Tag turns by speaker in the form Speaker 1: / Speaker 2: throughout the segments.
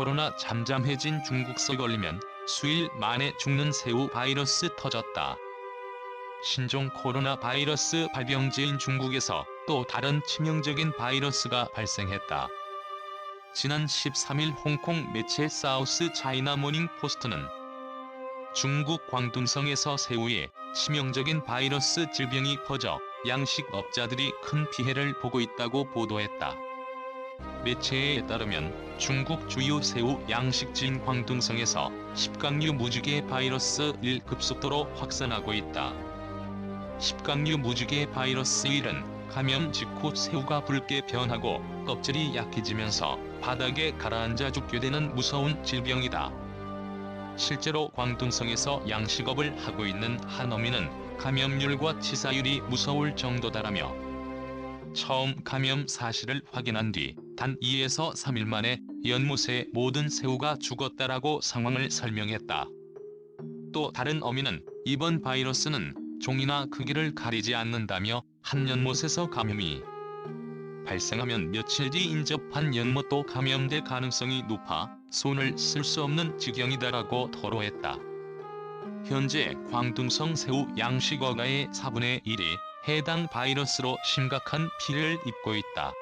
Speaker 1: 코로나 잠잠해진 중국서 걸리면 수일 만에 죽는 새우 바이러스 터졌다. 신종 코로나 바이러스 발병지인 중국에서 또 다른 치명적인 바이러스가 발생했다. 지난 13일 홍콩 매체 사우스 차이나 모닝 포스트는 중국 광둥성에서 새우에 치명적인 바이러스 질병이 퍼져 양식업자들이 큰 피해를 보고 있다고 보도했다. 매체에 따르면 중국 주요 새우 양식지인 광둥성에서 십각류 무지개 바이러스 1 급속도로 확산하고 있다. 십각류 무지개 바이러스 1은 감염 직후 새우가 붉게 변하고 껍질이 약해지면서 바닥에 가라앉아 죽게 되는 무서운 질병이다. 실제로 광둥성에서 양식업을 하고 있는 한 어민은 감염률과 치사율이 무서울 정도다라며 처음 감염 사실을 확인한 뒤 단 2에서 3일 만에 연못의 모든 새우가 죽었다라고 상황을 설명했다. 또 다른 어민은 이번 바이러스는 종이나 크기를 가리지 않는다며 한 연못에서 감염이 발생하면 며칠 뒤 인접한 연못도 감염될 가능성이 높아 손을 쓸 수 없는 지경이다라고 토로했다. 현재 광둥성 새우 양식어가의 4분의 1이 해당 바이러스로 심각한 피해를 입고 있다.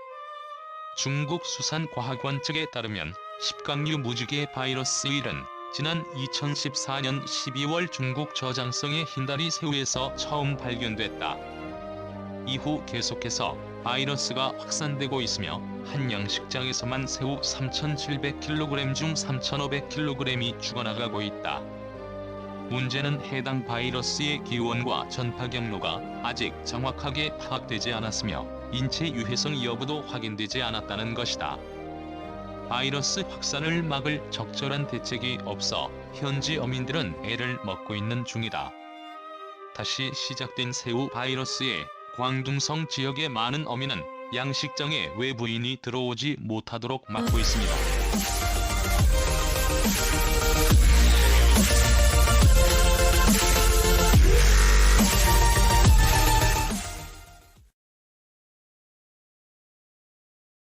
Speaker 1: 중국 수산과학원 측에 따르면 십각류 무지개 바이러스 1은 지난 2014년 12월 중국 저장성의 흰다리 새우에서 처음 발견됐다. 이후 계속해서 바이러스가 확산되고 있으며 한 양식장에서만 새우 3,700kg 중 3,500kg이 죽어나가고 있다. 문제는 해당 바이러스의 기원과 전파 경로가 아직 정확하게 파악되지 않았으며 인체 유해성 여부도 확인되지 않았다는 것이다. 바이러스 확산을 막을 적절한 대책이 없어 현지 어민들은 애를 먹고 있는 중이다. 다시 시작된 새우 바이러스에 광둥성 지역의 많은 어민은 양식장에 외부인이 들어오지 못하도록 막고 있습니다.